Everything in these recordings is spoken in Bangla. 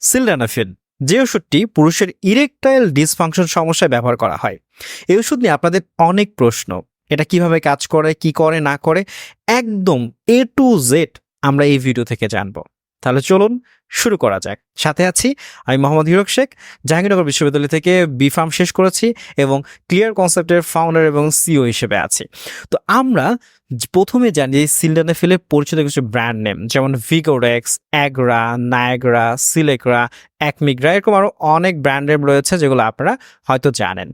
সিলডানাফিল যে ওষুধটি পুরুষের ইরেকটাইল ডিসফাংশন সমস্যায় ব্যবহার করা হয়। এই ওষুধ নিয়ে আপনাদের অনেক প্রশ্ন। এটা কীভাবে কাজ করে, কি করে, না করে, একদম এ টু জেড আমরা এই ভিডিও থেকে জানব। তাহলে চলুন শুরু করা যাক। সাথে আছি আমি মোহাম্মদ হিরক শেখ, জাহাঙ্গীরনগর বিশ্ববিদ্যালয় থেকে বি ফার্ম শেষ করেছি এবং ক্লিয়ার কনসেপ্টের ফাউন্ডার এবং সিও হিসেবে আছি। তো আমরা প্রথমে জানি যে সিলডানে ফেলে পরিচিত কিছু ব্র্যান্ড নেম যেমন Vigorex Agra Nyagra Silagra Acmegra এরকম আরও অনেক ব্র্যান্ড নেম রয়েছে যেগুলো আপনারা হয়তো জানেন।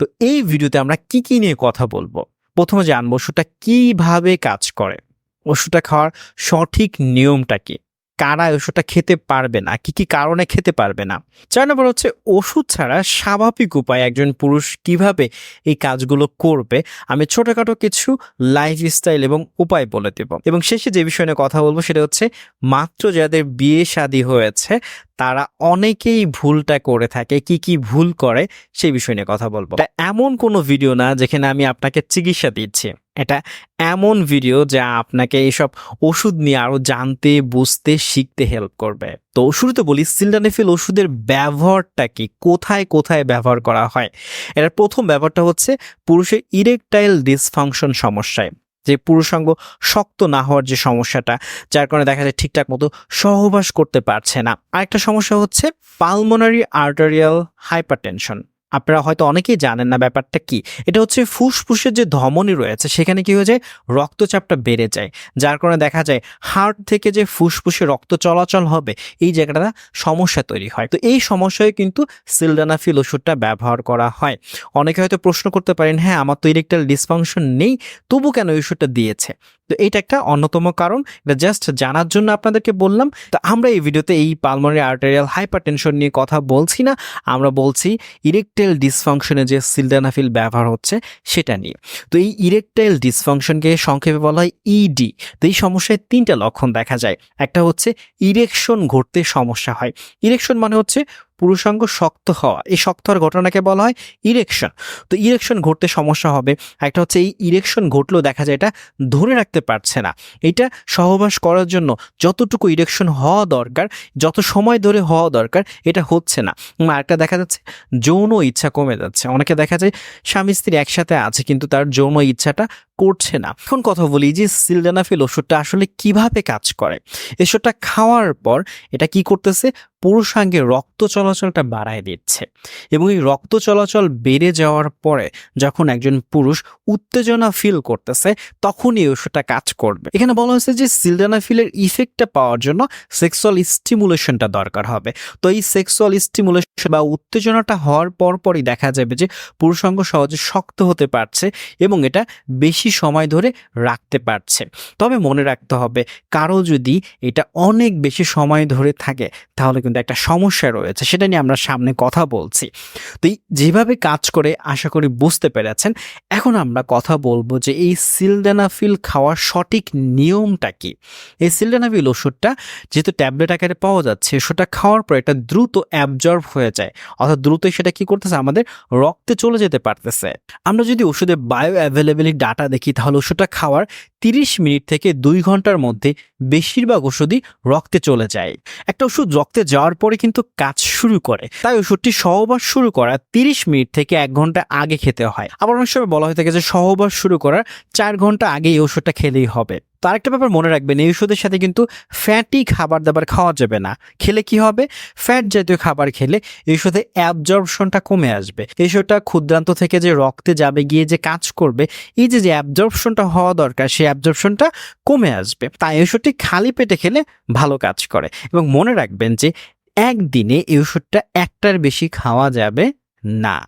তো এই ভিডিওতে আমরা কি কি নিয়ে কথা বলব? প্রথমে জানব ওষুধটা কীভাবে কাজ করে? ওষুধটা খাওয়ার সঠিক নিয়মটা কি? কারা ওষুধটা খেতে পারবে না, কি কি কারণে খেতে পারবে না। চার নম্বর হচ্ছে ওষুধ ছাড়া স্বাভাবিক উপায়ে একজন পুরুষ কীভাবে এই কাজগুলো করবে, আমি ছোটখাটো কিছু লাইফস্টাইল এবং উপায় বলে দেব। এবং শেষে যে বিষয় নিয়ে কথা বলব সেটা হচ্ছে, মাত্র যাদের বিয়ে শাদী হয়েছে, তারা অনেকেই ভুলটা করে থাকে, কি কি ভুল করে, সেই বিষয় নিয়ে কথা বলব। এমন কোনো ভিডিও না যেখানে আমি আপনাকে চিকিৎসা দিচ্ছি। এটা এমন ভিডিও যা আপনাকে এইসব ওষুধ নিয়ে আরও জানতে, বুঝতে, শিখতে হেল্প করবে। তো শুরুতে বলি সিলডানেফিল ওষুধের ব্যবহারটা কি? কোথায় কোথায় ব্যবহার করা হয়? এটার প্রথম ব্যবহারটা হচ্ছে পুরুষের ইরেকটাইল ডিসফাংশন সমস্যায়। যে পুরুষাঙ্গ শক্ত না হওয়ার যে সমস্যাটা, যার কারণে দেখা যায় ঠিকঠাক মতো সহবাস করতে পারছে না। আরেকটা সমস্যা হচ্ছে পালমোনারি আর্টারিয়াল হাইপারটেনশন আপনারা হয়তো অনেকেই জানেন না ব্যাপারটা কি। এটা হচ্ছে ফুসফুসের যে ধমনী রয়েছে, সেখানে কি হয়ে যায়? রক্তচাপটা বেড়ে যায়। যার কারণে দেখা যায় হার্ট থেকে যে ফুসফুসে রক্ত চলাচল হবে, এই জায়গাটা সমস্যা তৈরি হয়। তো এই সমস্যায় কিন্তু সিলডানাফিল ওষুধটা ব্যবহার করা হয়। অনেকে হয়তো প্রশ্ন করতে পারেন হ্যাঁ আমার তো ইরেকটাল ডিসফাংশন নেই, তবু কেন ওষুধটা দিয়েছে? তো এইটা একটা অন্যতম কারণ। এটা জাস্ট জানার জন্য আপনাদেরকে বললাম। তো আমরা এই ভিডিওতে এই পালমোনারি আর্টেরিয়াল হাইপারটেনশন নিয়ে কথা বলছি না। আমরা বলছি ইরেকটাইল ডিসফাংশনে যে সিলডানাফিল ব্যবহার হচ্ছে সেটা নিয়ে। তো এই ইরেকটাইল ডিসফাংশনকে সংক্ষেপে বলা হয় ইডি তো এই সমস্যায় তিনটা লক্ষণ দেখা যায়। একটা হচ্ছে ইরেকশন ঘটতে সমস্যা হয়। ইরেকশন মানে হচ্ছে পুরুষাঙ্গ শক্ত হওয়া। এই শক্ত হওয়ার ঘটনাকে বলা হয় ইরেকশন তো ইরেকশন ঘটতে সমস্যা হবে। একটা হচ্ছে এই ইরেকশন ঘটলেও দেখা যায় এটা ধরে রাখতে পারছে না। এটা সহবাস করার জন্য যতটুকু ইরেকশন হওয়া দরকার, যত সময় ধরে হওয়া দরকার, এটা হচ্ছে না। আরেকটা দেখা যাচ্ছে, যৌন ইচ্ছা কমে যাচ্ছে। অনেকে দেখা যায় স্বামী স্ত্রী একসাথে আছে, কিন্তু তার যৌন ইচ্ছাটা করছে না। এখন কথা বলি যে সিলডানাফিল ওষুধটা আসলে কীভাবে কাজ করে? ওষুধটা খাওয়ার পর এটা কি করতেছে? পুরুষাঙ্গে রক্ত চলাচলটা বাড়ায় দিচ্ছে। এবং এই রক্ত চলাচল বেড়ে যাওয়ার পরে যখন একজন পুরুষ উত্তেজনা ফিল করতেছে, তখনই এই ওষুধটা কাজ করবে। এখানে বলা হয়েছে যে সিলডানাফিলের ইফেক্টটা পাওয়ার জন্য সেক্সুয়াল স্টিমুলেশনটা দরকার হবে। তো এই সেক্সুয়াল স্টিমুলেশন বা উত্তেজনাটা হওয়ার পরপরই দেখা যাবে যে পুরুষাঙ্গ সহজে শক্ত হতে পারছে এবং এটা বেশি সময় ধরে রাখতে পারছে। তবে মনে রাখতে হবে, কারও যদি এটা অনেক বেশি সময় ধরে থাকে, তাহলে কিন্তু একটা সমস্যা রয়েছে। সেটা নিয়ে আমরা সামনে কথা বলছি। তো যেভাবে কাজ করে, আশা করি বুঝতে পেরেছেন। এখন আমরা কথা বলব যে এই সিলডানাফিল খাওয়ার সঠিক নিয়মটা কি? এই সিলডানাফিল ওষুধটা যেহেতু ট্যাবলেট আকারে পাওয়া যাচ্ছে, সেটা খাওয়ার পর এটা দ্রুত অ্যাবজর্ব হয়ে যায়। অর্থাৎ দ্রুতই সেটা কি করতেছে? আমাদের রক্তে চলে যেতে পারতেছে। আমরা যদি ওষুধের বায়ো অ্যাভেলেবিলিটি ডাটা দেখি, তাহলে ওষুধটা খাওয়ার তিরিশ মিনিট থেকে দুই ঘণ্টার মধ্যে বেশিরভাগ ওষুধই রক্তে চলে যায়। একটা ওষুধ রক্তে যাওয়ার পরে কিন্তু কাজ শুরু করে। তাই ওষুধটি সহবাস শুরু করার তিরিশ মিনিট থেকে এক ঘণ্টা আগে খেতে হয়। আবার অনেক সময় বলা হয়ে থাকে যে সহবাস শুরু করার চার ঘণ্টা আগে এই ওষুধটা খেলেই হবে। তো আরেকটা ব্যাপার মনে রাখবেন, এই ওষুধের সাথে কিন্তু ফ্যাটি খাবার দাবার খাওয়া যাবে না। খেলে কি হবে? ফ্যাট জাতীয় খাবার খেলে এই ওষুধে অ্যাবজর্পশনটা কমে আসবে। এই ওষুধটা ক্ষুদ্রান্ত থেকে যে রক্তে যাবে, গিয়ে যে কাজ করবে, এই যে যে অ্যাবজর্পশনটা হওয়া দরকার, সেই অ্যাবজর্পশনটা কমে আসবে। তাই এই ওষুধটি খালি পেটে খেলে ভালো কাজ করে। এবং মনে রাখবেন যে, একদিনে এই ওষুধটা একটার বেশি খাওয়া যাবে না।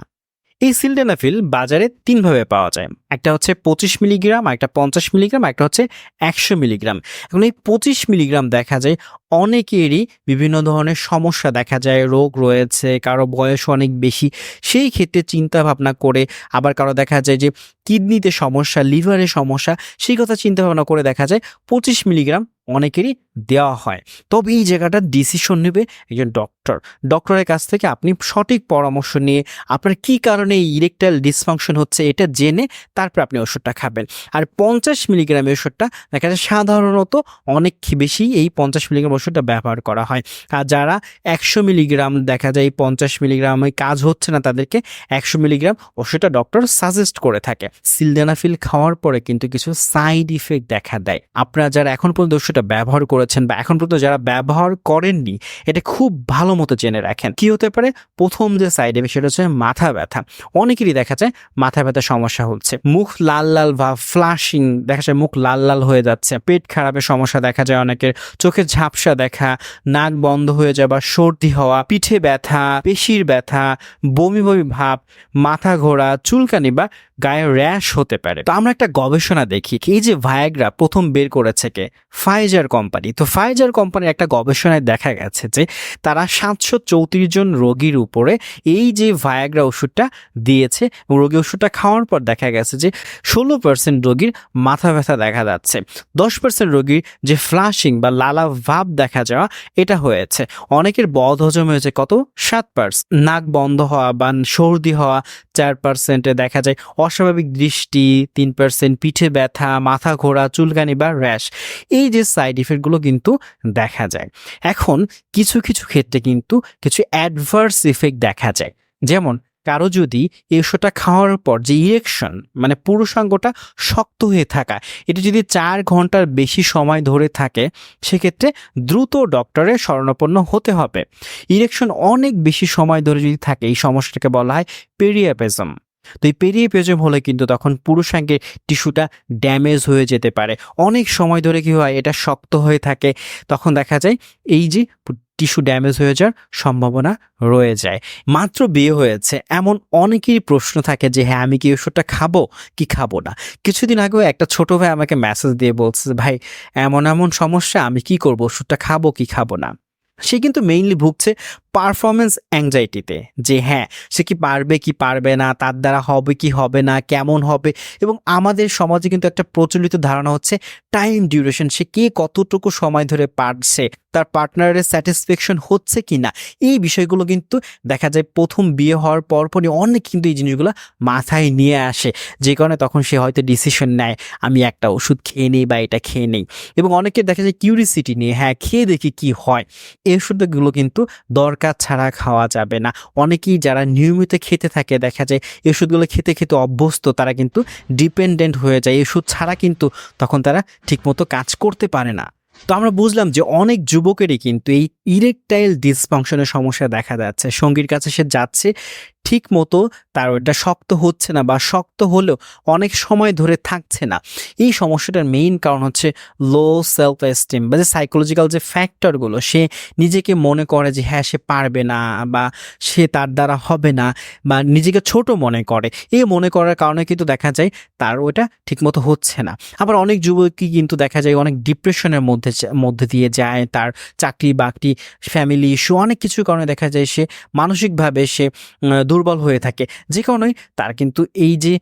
এই সিলডেনাফিল বাজারে তিনভাবে পাওয়া যায়। একটা হচ্ছে পঁচিশ মিলিগ্রাম একটা পঞ্চাশ মিলিগ্রাম একটা হচ্ছে একশো মিলিগ্রাম এখন এই পঁচিশ মিলিগ্রাম দেখা যায় অনেকেরই বিভিন্ন ধরনের সমস্যা দেখা যায়, রোগ রয়েছে, কারও বয়স অনেক বেশি। সেই ক্ষেত্রে চিন্তা ভাবনা করে আবার কারও দেখা যায় যে কিডনিতে সমস্যা, লিভারে সমস্যা, সেই কথা চিন্তা ভাবনা করে দেখা যায় পঁচিশ মিলিগ্রাম অনেকেরই দেওয়া হয়। তবে এই জায়গাটা ডিসিশন নেবে একজন ডক্টর ডক্টরের কাছ থেকে আপনি সঠিক পরামর্শ নিয়ে আপনার কি কারণে ইরেকটাইল ডিসফাংশন হচ্ছে এটা জেনে তারপর আপনি ওষুধটা খাবেন। আর পঞ্চাশ মিলিগ্রামের ওষুধটা দেখা যায় সাধারণত অনেক বেশি এই পঞ্চাশ মিলিগ্রাম ওষুধটা ব্যবহার করা হয়। আর যারা একশো মিলিগ্রাম দেখা যায় পঞ্চাশ মিলিগ্রামে কাজ হচ্ছে না তাদেরকে একশো মিলিগ্রাম ওষুধটা ডক্টর সাজেস্ট করে থাকে। সিলডেনাফিল খাওয়ার পরে কিন্তু কিছু সাইড ইফেক্ট দেখা দেয়। আপনারা যারা এখন পর্যন্ত ওষুধটা ব্যবহার করেছেন বা এখন পর্যন্ত যারা ব্যবহার করেননি, এটা খুব ভালো মতো জেনে রাখেন। কি হতে পারে? প্রথম যে সাইড এফেক্ট সেটা হচ্ছে মাথা ব্যথা। অনেকেরই দেখা যায় মাথা ব্যথার সমস্যা হচ্ছে। মুখ লাল লাল বা ফ্লাশিং দেখা যায়, মুখ লাল লাল হয়ে যাচ্ছে। পেট খারাপের সমস্যা দেখা যায় অনেকের। চোখের ঝাপসা দেখা, নাক বন্ধ হয়ে যাওয়া সর্দি হওয়া, পিঠে ব্যথা, পেশির ব্যথা, বমি বমি ভাব, মাথা ঘোরা, চুলকানি বা গায়ে র্যাশ হতে পারে। তো আমরা একটা গবেষণা দেখি এই যে ভায়াগ্রা প্রথম বের করেছে কে? ফাইজার কোম্পানি তো ফাইজার কোম্পানির একটা গবেষণায় দেখা গেছে যে, তারা সাতশো চৌত্রিশ জন রোগীর উপরে এই যে ভায়াগ্রা ওষুধটা দিয়েছে রোগী ওষুধটা খাওয়ার পর দেখা গেছে যে, ষোলো পার্সেন্ট রোগীর মাথা ব্যথা দেখা যাচ্ছে। দশ পার্সেন্ট রোগীর যে ফ্লাশিং বা লালা ভাব দেখা যাওয়া, এটা হয়েছে। অনেকের বদ হজম হয়েছে কত? সাত পার্সেন্ট নাক বন্ধ হওয়া বা সর্দি হওয়া চার পার্সেন্টে দেখা যায়। অস্বাভাবিক দৃষ্টি, তিন পার্সেন্ট পিঠে ব্যথা, মাথা ঘোরা, চুলকানি বা র্যাশ, এই যে সাইড ইফেক্টগুলো কিন্তু দেখা যায়। এখন কিছু কিছু ক্ষেত্রে কিন্তু কিছু অ্যাডভার্স ইফেক্ট দেখা যায়। যেমন কারও যদি ওষুধটা খাওয়ার পর যে ইরেকশন মানে পুরুষাঙ্গটা শক্ত হয়ে থাকা, এটা যদি চার ঘণ্টার বেশি সময় ধরে থাকে, সেক্ষেত্রে দ্রুত ডক্টরের শরণাপন্ন হতে হবে। ইরেকশন অনেক বেশি সময় ধরে যদি থাকে, এই সমস্যাটাকে বলা হয় পেরিয়াপেজম তো এই পেরিয়াপেজম হলে কিন্তু তখন পুরুষাঙ্গের টিস্যুটা ড্যামেজ হয়ে যেতে পারে। অনেক সময় ধরে কি হয়, এটা শক্ত হয়ে থাকে, তখন দেখা যায় এই যে টিস্যু ড্যামেজ হয়ে যাওয়ার সম্ভাবনা রয়ে যায়। মাত্র বিয়ে হয়েছে, এমন অনেকেরই প্রশ্ন থাকে যে হ্যাঁ আমি কি ওষুধটা খাব? কি খাব না? কিছুদিন আগেও একটা ছোট ভাই আমাকে মেসেজ দিয়ে বলছে ভাই, এমন এমন সমস্যা, আমি কি করব? ওষুধটা খাব কি খাব না? সে কিন্তু মেইনলি ভুগছে পারফরমেন্স অ্যাংজাইটিতে যে হ্যাঁ সে কি পারবে কি পারবে না, তার দ্বারা হবে, কি হবে না, কেমন হবে? এবং আমাদের সমাজে কিন্তু একটা প্রচলিত ধারণা হচ্ছে টাইম ডিউরেশন সে কে কতটুকু সময় ধরে পারছে, তার পার্টনারের স্যাটিসফ্যাকশন হচ্ছে কি না এই বিষয়গুলো কিন্তু দেখা যায় প্রথম বিয়ে হওয়ার পরপরই অনেক কিন্তু এই জিনিসগুলো মাথায় নিয়ে আসে। যে কারণে তখন সে হয়তো ডিসিশন নেয়, আমি একটা ওষুধ খেয়ে নিই বা এটা খেয়ে নিই। এবং অনেকে দেখা যায় কিউরিসিটি নিয়ে হ্যাঁ খেয়ে দেখি কি হয়। এই ওষুধগুলো কিন্তু দরকার ছাড়া খাওয়া যাবে না। অনেকেই যারা নিয়মিত খেতে থাকে, দেখা যায় এই ওষুধগুলো খেতে খেতে অভ্যস্ত, তারা কিন্তু ডিপেন্ডেন্ট হয়ে যায়। এই ওষুধ ছাড়া কিন্তু তখন তারা ঠিকমতো কাজ করতে পারে না। তো আমরা বুঝলাম যে অনেক যুবকেরই কিন্তু এই ইরেকটাইল ডিসফাংশনের সমস্যা দেখা যাচ্ছে। সঙ্গীর কাছে সে যাচ্ছে ঠিক মতো তার ওটা শক্ত হচ্ছে না বা শক্ত হলেও অনেক সময় ধরে থাকছে না। এই সমস্যাটার মেইন কারণ হচ্ছে লো সেলফ এস্টিম বা যে সাইকোলজিক্যাল যে ফ্যাক্টরগুলো সে নিজেকে মনে করে যে হ্যাঁ সে পারবে না বা সে তার দ্বারা হবে না বা নিজেকে ছোট মনে করে। এই মনে করার কারণে কিন্তু দেখা যায় তার ওটা ঠিকমতো হচ্ছে না। আবার অনেক যুবকই কিন্তু দেখা যায় অনেক ডিপ্রেশনের মধ্যে মধ্যে দিয়ে যায়, তার চাকরি বাকরি ফ্যামিলি ইস্যু অনেক কিছুর কারণে দেখা যায় সে মানসিকভাবে সে দুর্বল হয়ে থাকে। যে কারণে তার কিন্তু এই যে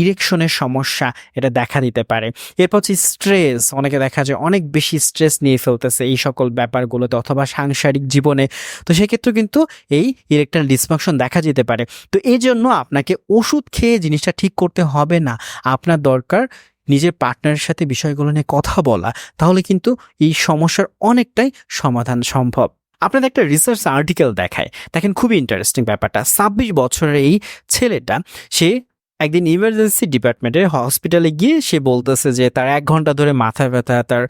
ইরেকশনের সমস্যা এটা দেখা দিতে পারে। এরপর হচ্ছে স্ট্রেস অনেকে দেখা যায় অনেক বেশি স্ট্রেস নিয়ে ফেলতেছে এই সকল ব্যাপারগুলোতে অথবা সাংসারিক জীবনে। তো সেক্ষেত্রে কিন্তু এই ইরেকটাল ডিসফাংশন দেখা যেতে পারে। তো এই জন্য আপনাকে ওষুধ খেয়ে জিনিসটা ঠিক করতে হবে না। আপনার দরকার নিজের পার্টনারের সাথে বিষয়গুলো নিয়ে কথা বলা। তাহলে কিন্তু এই সমস্যার অনেকটাই সমাধান সম্ভব। আপনাদের একটা রিসার্চ আর্টিকেল দেখায়। দেখেন খুবই ইন্টারেস্টিং ব্যাপারটা। ছাব্বিশ বছরের এই ছেলেটা, সে একদিন ইমার্জেন্সি ডিপার্টমেন্টের হসপিটালে গিয়ে সে বলতেছে যে তার এক ঘণ্টা ধরে মাথা ব্যথা, তার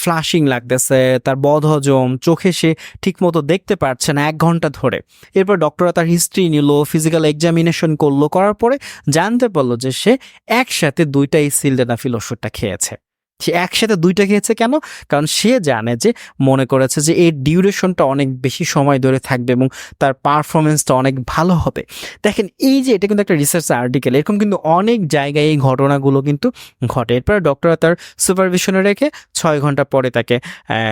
ফ্লাশিং লাগতেছে, তার বদহজম, চোখে সে ঠিকমতো দেখতে পারছে না এক ঘণ্টা ধরে। এরপর ডক্টররা তার হিস্ট্রি নিল ফিজিক্যাল এক্সামিনেশন করল, করার পরে জানতে পারল যে সে একসাথে দুইটা এই সিলডেনাফিল ওষুধটা খেয়েছে। সে একসাথে দুইটা খেয়েছে কেন? কারণ সে জানে যে, মনে করেছে যে এর ডিউরেশনটা অনেক বেশি সময় ধরে থাকবে এবং তার পারফরমেন্সটা অনেক ভালো হবে। দেখেন, এই যে এটা কিন্তু একটা রিসার্চ আর্টিকেল এরকম কিন্তু অনেক জায়গায় এই ঘটনাগুলো কিন্তু ঘটে। এরপরে ডক্টর তার সুপারভিশনে রেখে ছয় ঘণ্টা পরে তাকে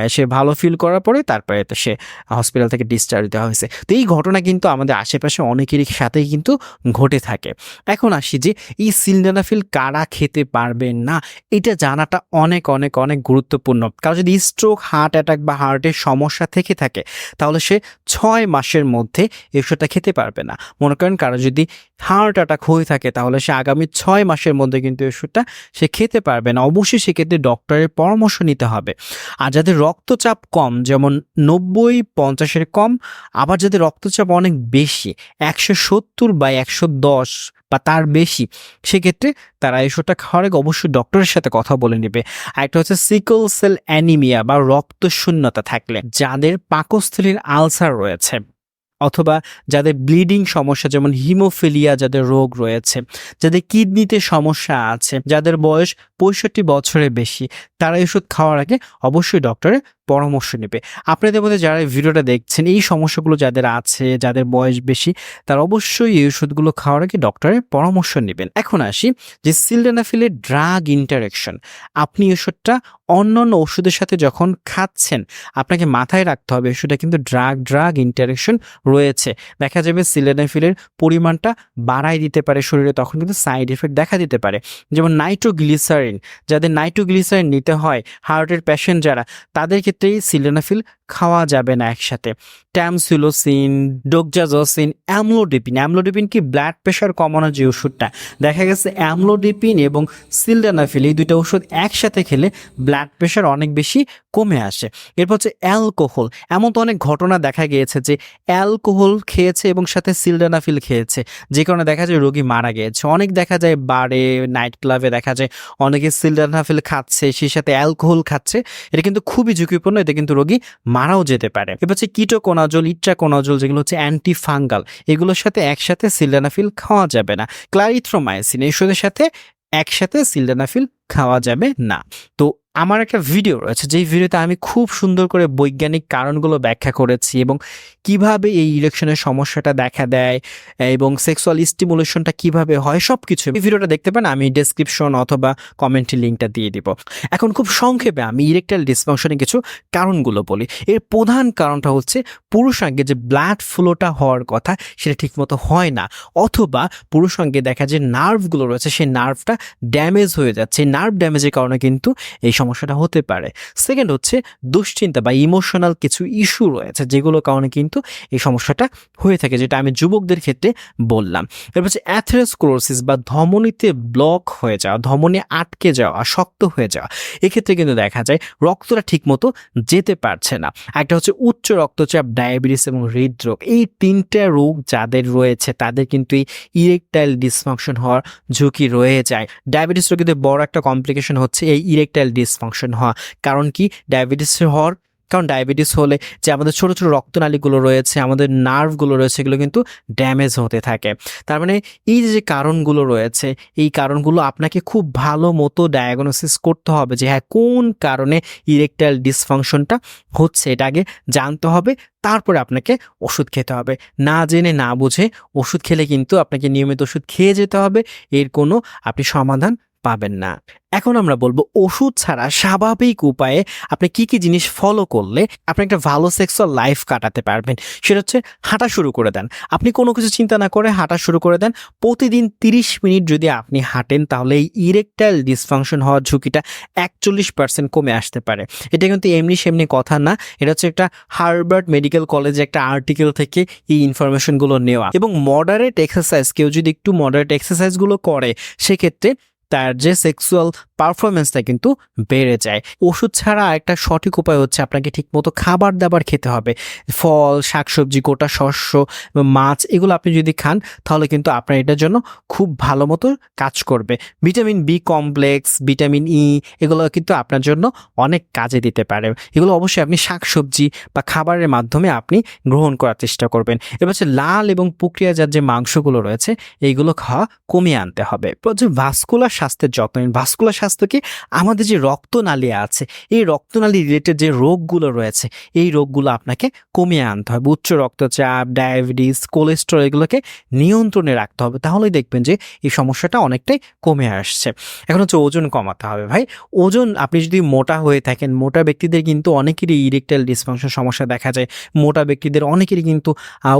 সে ভালো ফিল করার পরে তারপরে তো সে হসপিটাল থেকে ডিসচার্জ দেওয়া হয়েছে। তো এই ঘটনা কিন্তু আমাদের আশেপাশে অনেকেরই সাথেই কিন্তু ঘটে থাকে। এখন আসি যে, এই সিলডেনাফিল কারা খেতে পারবে না? এটা জানাটা অনেক অনেক অনেক গুরুত্বপূর্ণ। কারও যদি স্ট্রোক হার্ট অ্যাটাক বা হার্টের সমস্যা থেকে থাকে, তাহলে সে ছয় মাসের মধ্যে ওষুধটা খেতে পারবে না। মনে করেন কারও যদি হার্ট অ্যাটাক হয়ে থাকে, তাহলে সে আগামী ছয় মাসের মধ্যে কিন্তু ওষুধটা সে খেতে পারবে না। অবশ্যই সেক্ষেত্রে ডক্টরের পরামর্শ নিতে হবে। আর যাদের রক্তচাপ কম, যেমন নব্বই, পঞ্চাশের কম, আবার যাদের রক্তচাপ অনেক বেশি, একশো সত্তর বা একশো দশ বা তার বেশি, সেক্ষেত্রে তারা এই ওষুধটা খাওয়ার আগে অবশ্যই ডক্টরের সাথে কথা বলে নেবে। আর একটা হচ্ছে সিকল সেল অ্যানিমিয়া বা রক্ত শূন্যতা থাকলে, যাদের পাকস্থলীর আলসার রয়েছে অথবা যাদের ব্লিডিং সমস্যা, যেমন হিমোফিলিয়া যাদের রোগ রয়েছে, যাদের কিডনিতে সমস্যা আছে, যাদের বয়স পঁয়ষট্টি বছরের বেশি তারা ওষুধ খাওয়ার আগে অবশ্যই ডক্টরের পরামর্শ নেবে। আপনাদের মধ্যে যারা ভিডিওটা দেখছেন, এই সমস্যাগুলো যাদের আছে, যাদের বয়স বেশি, তারা অবশ্যই এই ওষুধগুলো খাওয়ার আগে ডক্টরের পরামর্শ নেবেন। এখন আসি যে সিলডেনাফিলের ড্রাগ ইন্টারেকশন আপনি ওষুধটা অন্য অন্য ওষুধের সাথে যখন খাচ্ছেন, আপনাকে মাথায় রাখতে হবে ওষুধটা কিন্তু ড্রাগ ড্রাগ ইন্টারেকশন রয়েছে। দেখা যাবে সিলেনাফিলের পরিমাণটা বাড়াই দিতে পারে শরীরে, তখন কিন্তু সাইড এফেক্ট দেখা দিতে পারে। যেমন নাইট্রোগ্লিসারিন যাদের নাইট্রোগ্লিসারিন হয় হার্টের পেশেন্ট যারা তাদের ক্ষেত্রেই সিলেনাফিল খাওয়া যাবে না একসাথে। Tamsulosin, doxazosin, amlodipine. অ্যামলোডিপিন কি ব্লাড প্রেশার কমানোর যে ওষুধটা? দেখা গেছে অ্যামলোডিপিন এবং সিলডানাফিল এই দুইটা ওষুধ একসাথে খেলে ব্লাড প্রেশার অনেক বেশি কমে আসে। এরপর হচ্ছে অ্যালকোহল। এমন তো অনেক ঘটনা দেখা গিয়েছে যে অ্যালকোহল খেয়েছে এবং সাথে সিলডানাফিল খেয়েছে, যে কারণে দেখা যায় রোগী মারা গিয়েছে। অনেক দেখা যায় বারে নাইট ক্লাবে দেখা যায় অনেকে সিলডানাফিল খাচ্ছে, সেই সাথে অ্যালকোহল খাচ্ছে। এটা কিন্তু খুবই ঝুঁকিপূর্ণ এতে কিন্তু রোগী মারাও যেতে পারে। এবার হচ্ছে কিটোকোনাজল, ইট্রাকোনাজল যেগুলো হচ্ছে অ্যান্টি ফাঙ্গাল এগুলোর সাথে একসাথে সিলডানাফিল খাওয়া যাবে না। ক্লারিথ্রোমাইসিন, এই সাথে একসাথে সিলডানাফিল খাওয়া যাবে না। তো আমার একটা ভিডিও রয়েছে, যেই ভিডিওতে আমি খুব সুন্দর করে বৈজ্ঞানিক কারণগুলো ব্যাখ্যা করেছি এবং কীভাবে এই ইলেকশনের সমস্যাটা দেখা দেয় এবং সেক্সুয়াল স্টিমুলেশনটা কীভাবে হয় সব কিছু এই ভিডিওটা দেখতে পান, আমি ডেসক্রিপশন অথবা কমেন্টে লিঙ্কটা দিয়ে দিব। এখন খুব সংক্ষেপে আমি ইরেকটাইল ডিসফাংশনের কিছু কারণগুলো বলি। এর প্রধান কারণটা হচ্ছে পুরুষাঙ্গে যে ব্লাড ফ্লোটা হওয়ার কথা, সেটা ঠিকমতো হয় না, অথবা পুরুষাঙ্গে দেখা যে নার্ভগুলো রয়েছে, সেই নার্ভটা ড্যামেজ হয়ে যাচ্ছে। নার্ভ ড্যামেজের কারণে কিন্তু এই সমস্যাটা হতে পারে। সেকেন্ড হচ্ছে দুশ্চিন্তা বা ইমোশনাল কিছু ইস্যু রয়েছে, যেগুলোর কারণে কিন্তু এই সমস্যাটা হয়ে থাকে, যেটা আমি যুবকদের ক্ষেত্রে বললাম। এরপর হচ্ছে অ্যাথেরোস্ক্লোরোসিস বা ধমনীতে ব্লক হয়ে যাওয়া, ধমনী আটকে যাওয়া, শক্ত হয়ে যাওয়া, এক্ষেত্রে কিন্তু দেখা যায় রক্তটা ঠিকমতো যেতে পারছে না। একটা হচ্ছে উচ্চ রক্তচাপ ডায়াবেটিস এবং হৃদরোগ, এই তিনটা রোগ যাদের রয়েছে, তাদের কিন্তু এই ইরেকটাইল ডিসফাংশন হওয়ার ঝুঁকি রয়ে যায়। ডায়াবেটিস রোগীদের বড় একটা কমপ্লিকেশন হচ্ছে এই ইরেকটাইল ডিসফাংশন হওয়া। কারণ কি? ডায়াবেটিস হওয়ার কারণ ডায়াবেটিস হলে যে আমাদের ছোট ছোট রক্তনালীগুলো রয়েছে, আমাদের নার্ভগুলো রয়েছে, এগুলো কিন্তু ড্যামেজ হতে থাকে। তার মানে এই যে কারণগুলো রয়েছে, এই কারণগুলো আপনাকে খুব ভালো মতো ডায়াগনোসিস করতে হবে যে হ্যাঁ কোন কারণে ইরেকটাইল ডিসফাংশনটা হচ্ছে, এটা আগে জানতে হবে, তারপরে আপনাকে ওষুধ খেতে হবে। না জেনে, না বুঝে ওষুধ খেলে কিন্তু আপনাকে নিয়মিত ওষুধ খেয়ে যেতে হবে, এর কোনো আপনি সমাধান পাবেন না। এখন আমরা বলব ওষুধ ছাড়া স্বাভাবিক উপায়ে আপনি কি কি জিনিস ফলো করলে আপনি একটা ভালো সেক্সুয়াল লাইফ কাটাতে পারবেন। সেটা হচ্ছে হাঁটা শুরু করে দেন। আপনি কোনো কিছু চিন্তা না করে হাঁটা শুরু করে দেন। প্রতিদিন তিরিশ মিনিট যদি আপনি হাঁটেন তাহলে এই ইরেকটাইল ডিসফাংশন হওয়ার ঝুঁকিটা একচল্লিশ পার্সেন্ট কমে আসতে পারে। এটা কিন্তু এমনি সেমনি কথা না। এটা হচ্ছে একটা হার্বার্ড মেডিকেল কলেজে একটা আর্টিকেল থেকে এই ইনফরমেশনগুলো নেওয়া। এবং মডারেট এক্সারসাইজ কেউ যদি একটু মডারেট এক্সারসাইজগুলো করে, সেক্ষেত্রে তার যে সেক্সুয়াল পারফরমেন্সটা কিন্তু বেড়ে যায়। ওষুধ ছাড়া একটা সঠিক উপায় হচ্ছে আপনাকে ঠিকমতো খাবার দাবার খেতে হবে। ফল, শাকসবজি, গোটা শস্য, মাছ এগুলো আপনি যদি খান, তাহলে কিন্তু আপনার এটার জন্য খুব ভালো মতো কাজ করবে। Vitamin B complex vitamin E এগুলো কিন্তু আপনার জন্য অনেক কাজে দিতে পারে। এগুলো অবশ্যই আপনি শাকসবজি বা খাবারের মাধ্যমে আপনি গ্রহণ করার চেষ্টা করবেন। এবার হচ্ছে লাল এবং প্রক্রিয়াজাত যে মাংসগুলো রয়েছে, এইগুলো খাওয়া কমিয়ে আনতে হবে। ভাস্কুলার স্বাস্থ্যের যত্ন ভাস্কুলার স্বাস্থ্য কি? আমাদের যে রক্তনালী আছে, এই রক্তনালী রিলেটেড যে রোগগুলো রয়েছে, এই রোগগুলো আপনাকে কমিয়ে আনতে হবে। উচ্চ রক্তচাপ ডায়াবেটিস কোলেস্ট্রল এগুলোকে নিয়ন্ত্রণে রাখতে হবে। তাহলেই দেখবেন যে এই সমস্যাটা অনেকটাই কমে আসছে। এখন হচ্ছে ওজন কমাতে হবে ভাই। ওজন, আপনি যদি মোটা হয়ে থাকেন, মোটা ব্যক্তিদের কিন্তু অনেকেরই ইরেকটাইল ডিসফাংশন সমস্যা দেখা যায়। মোটা ব্যক্তিদের অনেকেরই কিন্তু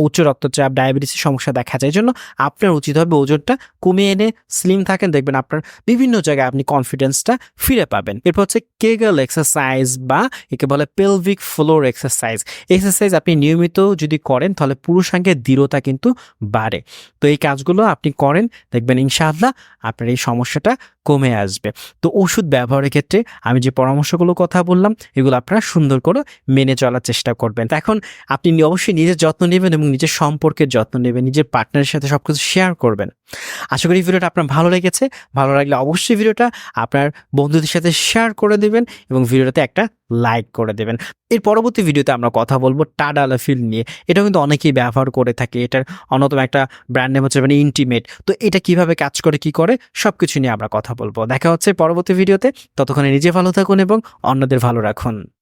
উচ্চ রক্তচাপ ডায়াবেটিসের সমস্যা দেখা যায়। জন্য আপনার উচিত হবে ওজনটা কমিয়ে এনে স্লিম থাকেন। দেখবেন আপনার বিভিন্ন জায়গায় আপনি কনফিডেন্স কনফিডেন্সটা ফিরে পাবেন। এরপর হচ্ছে কেগল এক্সারসাইজ বা একে বলে পেলভিক ফ্লোর এক্সারসাইজ এক্সারসাইজ আপনি নিয়মিত যদি করেন, তাহলে পুরুষাঙ্গের দৃঢ়তা কিন্তু বাড়ে। তো এই কাজগুলো আপনি করেন, দেখবেন ইনশাআল্লাহ আপনার এই সমস্যাটা কমে আসবে। তো ওষুধ ব্যবহারের ক্ষেত্রে আমি যে পরামর্শগুলো কথা বললাম, এগুলো আপনারা সুন্দর করে মেনে চলার চেষ্টা করবেন। এখন আপনি অবশ্যই নিজের যত্ন নেবেন এবং নিজের সম্পর্কের যত্ন নেবেন, নিজের পার্টনারের সাথে সব কিছু শেয়ার করবেন। আশা করি ভিডিওটা আপনার ভালো লেগেছে। ভালো লাগলে অবশ্যই ভিডিওটা আপনার বন্ধুদের সাথে শেয়ার করে দেবেন এবং ভিডিওটাতে একটা লাইক করে দেবেন। এর পরবর্তী ভিডিওতে আমরা কথা বলব টাডালা ফিল নিয়ে। এটা কিন্তু অনেকেই ব্যবহার করে থাকে। এটার অন্যতম একটা ব্র্যান্ড নেম হচ্ছে মানে ইন্টিমেট তো এটা কীভাবে কাজ করে, কি করে সব কিছু নিয়ে আমরা কথা বলব। দেখা হচ্ছে পরবর্তী ভিডিওতে। ততক্ষণে নিজে ভালো থাকুন এবং অন্যদের ভালো রাখুন।